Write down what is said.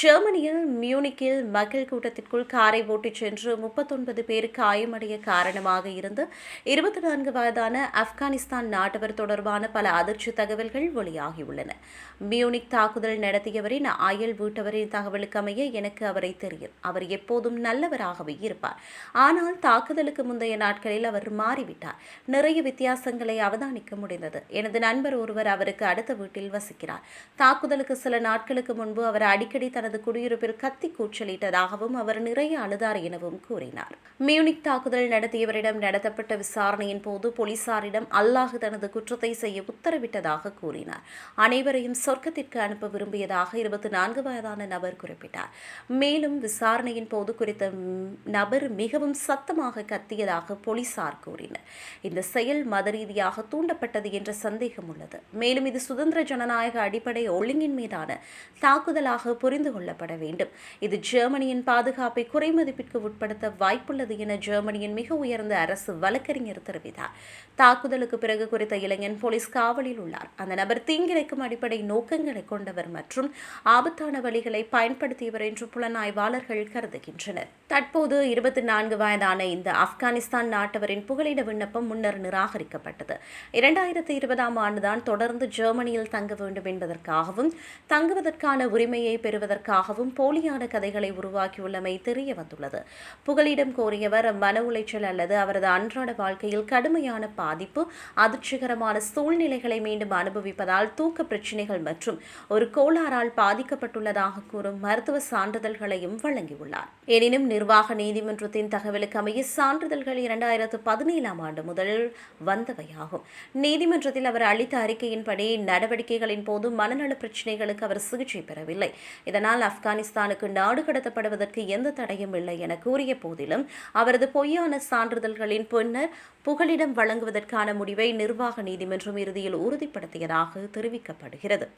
ஜெர்மனியில் மியூனிக்கில் மக்கள் கூட்டத்திற்குள் காரை ஓட்டிச் சென்று முப்பத்தொன்பது பேர் காயமடைய காரணமாக இருந்த இருபத்தி நான்கு வயதான ஆப்கானிஸ்தான் நாட்டவர் தொடர்பான பல அதிர்ச்சி தகவல்கள் வெளியாகியுள்ளன. மியூனிக் தாக்குதல் நடத்தியவரின் அயல் வீட்டவரின் தகவலுக்கு அமைய எனக்கு அவரை தெரியும். அவர் எப்போதும் நல்லவராகவே இருப்பார். ஆனால் தாக்குதலுக்கு முந்தைய நாட்களில் அவர் மாறிவிட்டார். நிறைய வித்தியாசங்களை அவதானிக்க முடிந்தது. எனது நண்பர் ஒருவர் அவருக்கு அடுத்த வீட்டில் வசிக்கிறார். தாக்குதலுக்கு சில நாட்களுக்கு முன்பு அவர் அடிக்கடி தனது குடியிருப்பில் கத்தி கூச்சலிட்டதாகவும் அவர் நிறைய அழுதார் எனவும் கூறினார். மியூனிக் தாக்குதல் நடத்தியவரிடம் நடத்தப்பட்ட விசாரணையின் போது போலீசாரிடம் அல்லாஹ் தனது குற்றத்தை செய்ய உத்தரவிட்டதாக கூறினார். அனைவரையும் சொர்க்கத்திற்கு அனுப்ப விரும்பியதாக இருபத்தி நான்கு வயதான நபர் குறிப்பிட்டார். மேலும் விசாரணையின் போது குறித்த நபர் மிகவும் சத்தமாக கத்தியதாக போலீசார் கூறினர். இந்த செயல் மத ரீதியாக தூண்டப்பட்டது என்ற சந்தேகம் உள்ளது. மேலும் இது சுதந்திர ஜனநாயக அடிப்படை ஒழுங்கின் மீதான தாக்குதலாக புரிந்து கொள்ளப்பட வேண்டும். இது ஜெர்மனியின் பாதுகாப்பை குறைமதிப்பிற்கு உட்படுத்த வாய்ப்புள்ளது என ஜெர்மனியின் மிக உயர்ந்த அரசு வழக்கறிஞர் தெரிவித்தார். தாக்குதலுக்கு பிறகு குறித்த இளைஞன் போலீஸ் காவலில் உள்ளார். அந்த நபர் தீங்கிழைக்கும் அடிப்படை நோக்கங்களை கொண்டவர் மற்றும் ஆபத்தான வழிகளை பயன்படுத்தியவர் என்று புலனாய்வாளர்கள் கருதுகின்றனர். தற்போது இருபத்தி நான்கு வயதான இந்த ஆப்கானிஸ்தான் நாட்டவரின் புகலிட விண்ணப்பம் முன்னர் நிராகரிக்கப்பட்டது. இரண்டாயிரத்தி இருபதாம் ஆண்டுதான் தொடர்ந்து ஜெர்மனியில் தங்க வேண்டும் என்பதற்காகவும் தங்குவதற்கான உரிமையை பெறுவதற்கு அதற்காகவும் போலியான கதைகளை உருவாக்கியுள்ளமை தெரிய வந்துள்ளது புகலிடம் கோரியவர் மன உளைச்சல் அல்லது அவரது அன்றாட வாழ்க்கையில் கடுமையான பாதிப்பு அதிர்ச்சிகரமான சூழ்நிலைகளை மீண்டும் அனுபவிப்பதால் தூக்க பிரச்சினைகள் மற்றும் ஒரு கோளாறால் பாதிக்கப்பட்டுள்ளதாக கூறும் மருத்துவ சான்றிதழ்களையும் வழங்கியுள்ளார். எனினும் நிர்வாக நீதிமன்றத்தின் தகவலுக்கு அமைய சான்றிதழ்கள் இரண்டாயிரத்து பதினேழாம் ஆண்டு முதல் வந்தவையாகும். நீதிமன்றத்தில் அவர் அளித்த அறிக்கையின்படி நடவடிக்கைகளின் போது மனநல பிரச்சினைகளுக்கு அவர் சிகிச்சை பெறவில்லை. இதனால் ஆனால் ஆப்கானிஸ்தானுக்கு நாடு கடத்தப்படுவதற்கு எந்த தடையும் இல்லை என கூறிய போதிலும் அவரது பொய்யான சான்றிதழ்களின் பின்னர் புகலிடம் வழங்குவதற்கான முடிவை நிர்வாக நீதிமன்றம் இறுதியில் உறுதிப்படுத்தியதாக தெரிவிக்கப்படுகிறது.